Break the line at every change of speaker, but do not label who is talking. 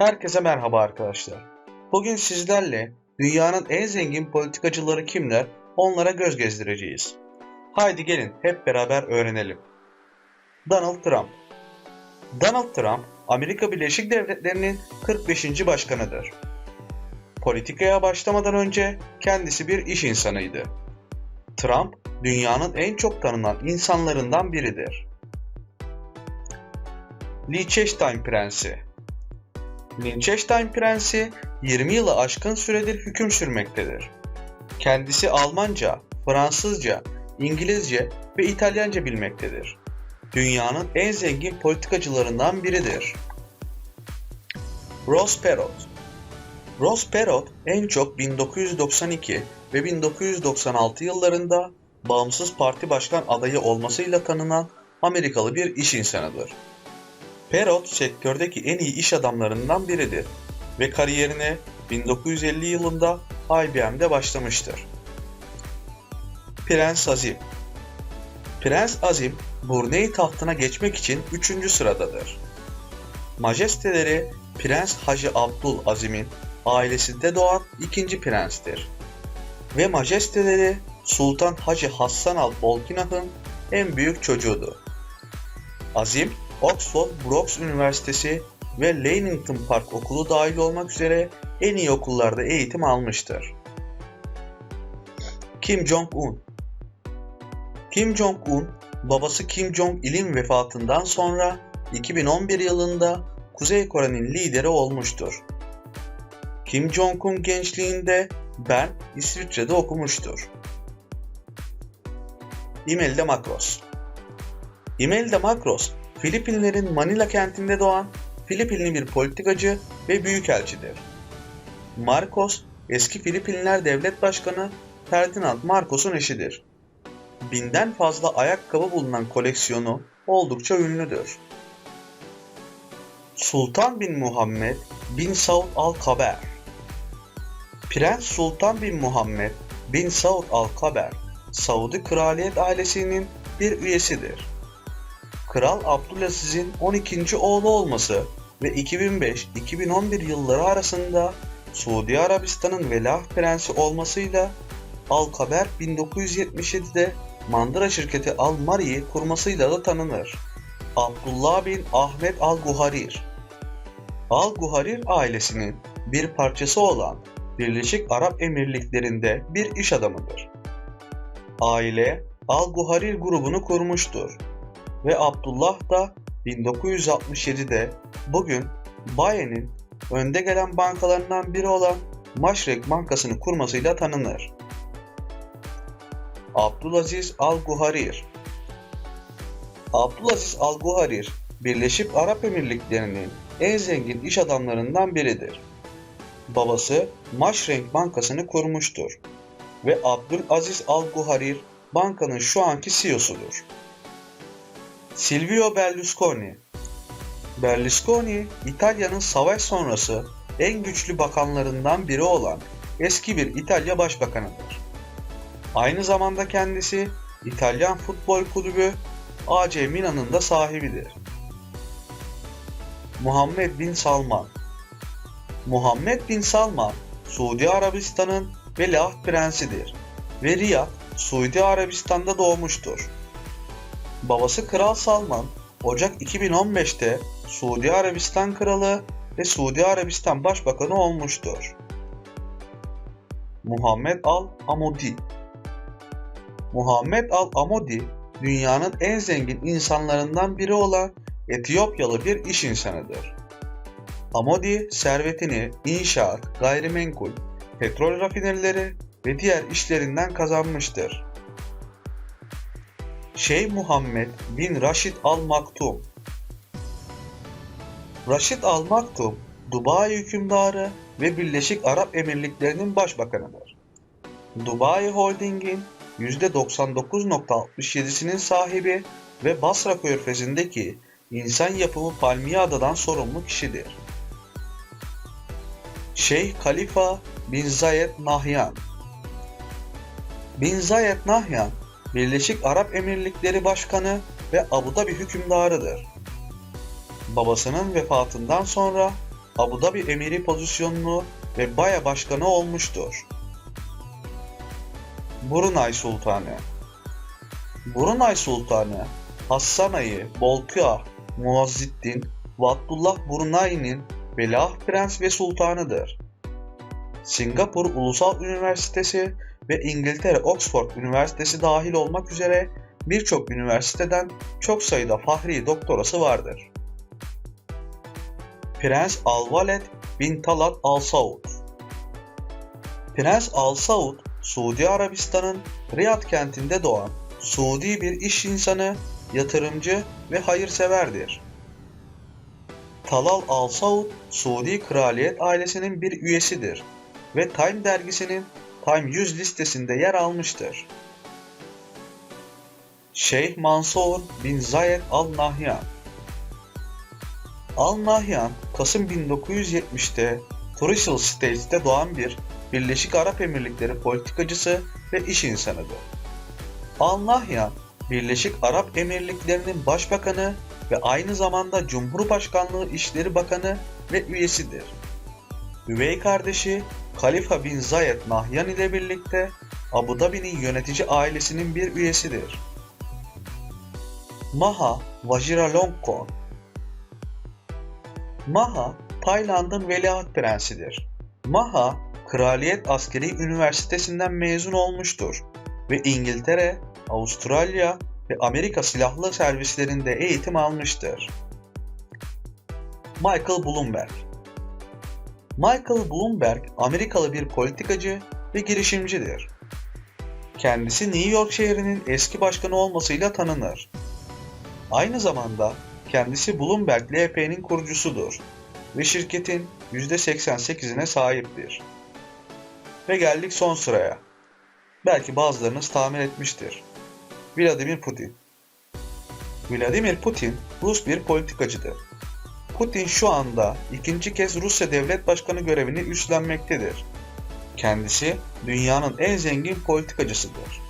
Herkese merhaba arkadaşlar. Bugün sizlerle dünyanın en zengin politikacıları kimler onlara göz gezdireceğiz. Haydi gelin hep beraber öğrenelim. Donald Trump Donald Trump, Amerika Birleşik Devletleri'nin 45. başkanıdır. Politikaya başlamadan önce kendisi bir iş insanıydı. Trump, dünyanın en çok tanınan insanlarından biridir. Liechtenstein Prensi Liechtenstein Prensi 20 yılı aşkın süredir hüküm sürmektedir. Kendisi Almanca, Fransızca, İngilizce ve İtalyanca bilmektedir. Dünyanın en zengin politikacılarından biridir. Ross Perot Ross Perot en çok 1992 ve 1996 yıllarında bağımsız parti başkan adayı olmasıyla tanınan Amerikalı bir iş insanıdır. Perot sektördeki en iyi iş adamlarından biridir ve kariyerine 1950 yılında IBM'de başlamıştır. Prens Azim Prens Azim, Brunei tahtına geçmek için 3. sıradadır. Majesteleri Prens Hacı Abdul Azim'in ailesinde doğan ikinci prenstir. Ve majesteleri Sultan Hacı Hassan Al Bolkiah'ın en büyük çocuğudur. Azim, Oxford Brookes Üniversitesi ve Leamington Park Okulu dahil olmak üzere en iyi okullarda eğitim almıştır. Kim Jong-un Kim Jong-un, babası Kim Jong-il'in vefatından sonra 2011 yılında Kuzey Kore'nin lideri olmuştur. Kim Jong-un gençliğinde Bern, İsviçre'de okumuştur. Imelda Macros Imelda Macros, Filipinlerin Manila kentinde doğan Filipinli bir politikacı ve büyükelçidir. Marcos, eski Filipinler Devlet Başkanı Ferdinand Marcos'un eşidir. Binden fazla ayakkabı bulunan koleksiyonu oldukça ünlüdür. Sultan bin Muhammed bin Saud al-Kaber Prens Sultan bin Muhammed bin Saud al-Kaber, Saudi kraliyet ailesinin bir üyesidir. Kral Abdülaziz'in 12. oğlu olması ve 2005-2011 yılları arasında Suudi Arabistan'ın velah prensi olmasıyla Al-Kaber 1977'de mandıra şirketi Al-Mari'yi kurmasıyla da tanınır. Abdullah bin Ahmet Al-Guharir Al-Guharir ailesinin bir parçası olan Birleşik Arap Emirlikleri'nde bir iş adamıdır. Aile Al-Guharir grubunu kurmuştur ve Abdullah da 1967'de bugün Baye'nin önde gelen bankalarından biri olan Maşrek Bankası'nı kurmasıyla tanınır. Abdülaziz Al-Guharir Abdülaziz Al-Guharir, Birleşik Arap Emirlikleri'nin en zengin iş adamlarından biridir. Babası Maşrenk Bankası'nı kurmuştur ve Abdülaziz Al-Guharir bankanın şu anki CEO'sudur. Silvio Berlusconi Berlusconi, İtalya'nın savaş sonrası en güçlü bakanlarından biri olan eski bir İtalya başbakanıdır. Aynı zamanda kendisi İtalyan Futbol Kulübü AC Milan'ın da sahibidir. Muhammed Bin Salman Muhammed Bin Salman, Suudi Arabistan'ın veliaht prensidir ve Riyad, Suudi Arabistan'da doğmuştur. Babası Kral Salman, Ocak 2015'te Suudi Arabistan Kralı ve Suudi Arabistan Başbakanı olmuştur. Muhammed Al-Amudi Muhammed Al-Amudi, dünyanın en zengin insanlarından biri olan Etiyopyalı bir iş insanıdır. Amodi servetini inşaat, gayrimenkul, petrol rafinerileri ve diğer işlerinden kazanmıştır. Şeyh Muhammed bin Raşid Al Maktum Raşid Al Maktum, Dubai hükümdarı ve Birleşik Arap Emirlikleri'nin başbakanıdır. Dubai Holding'in %99.67'sinin sahibi ve Basra Körfezi'ndeki insan yapımı Palmiye Adadan sorumlu kişidir. Şeyh Khalifa bin Zayed Nahyan Bin Zayed Nahyan, Birleşik Arap Emirlikleri Başkanı ve Abu Dhabi hükümdarıdır. Babasının vefatından sonra Abu Dhabi emiri pozisyonunu ve baya başkanı olmuştur. Brunei Sultanı Brunei Sultanı Hassanayı Bolkiah Muazziddin ve Abdullah Brunei'nin veliaht prens ve sultanıdır. Singapur Ulusal Üniversitesi ve İngiltere Oxford Üniversitesi dahil olmak üzere birçok üniversiteden çok sayıda fahri doktorası vardır. Prens Al-Waled bin Talat Al Saud Prens Al Saud, Suudi Arabistan'ın Riyad kentinde doğan Suudi bir iş insanı, yatırımcı ve hayırseverdir. Talal Al Saud, Suudi kraliyet ailesinin bir üyesidir ve Time dergisinin Time 100 listesinde yer almıştır. Şeyh Mansur bin Zayed Al Nahyan Al Nahyan, Kasım 1970'te Trussell States'te doğan bir Birleşik Arap Emirlikleri politikacısı ve iş insanıdır. Al Nahyan, Birleşik Arap Emirlikleri'nin başbakanı ve aynı zamanda Cumhurbaşkanlığı İşleri Bakanı ve üyesidir. Üvey kardeşi Khalifa bin Zayed Nahyan ile birlikte Abu Dhabi'nin yönetici ailesinin bir üyesidir. Maha Vajiralongkorn Maha, Tayland'ın veliaht prensidir. Maha, Kraliyet Askeri Üniversitesi'nden mezun olmuştur ve İngiltere, Avustralya ve Amerika Silahlı Servislerinde eğitim almıştır. Michael Bloomberg Michael Bloomberg, Amerikalı bir politikacı ve girişimcidir. Kendisi New York şehrinin eski başkanı olmasıyla tanınır. Aynı zamanda kendisi Bloomberg LP'nin kurucusudur ve şirketin %88'ine sahiptir. Ve geldik son sıraya. Belki bazılarınız tahmin etmiştir. Vladimir Putin. Vladimir Putin Rus bir politikacıdır. Putin şu anda ikinci kez Rusya Devlet Başkanı görevini üstlenmektedir. Kendisi dünyanın en zengin politikacısıdır.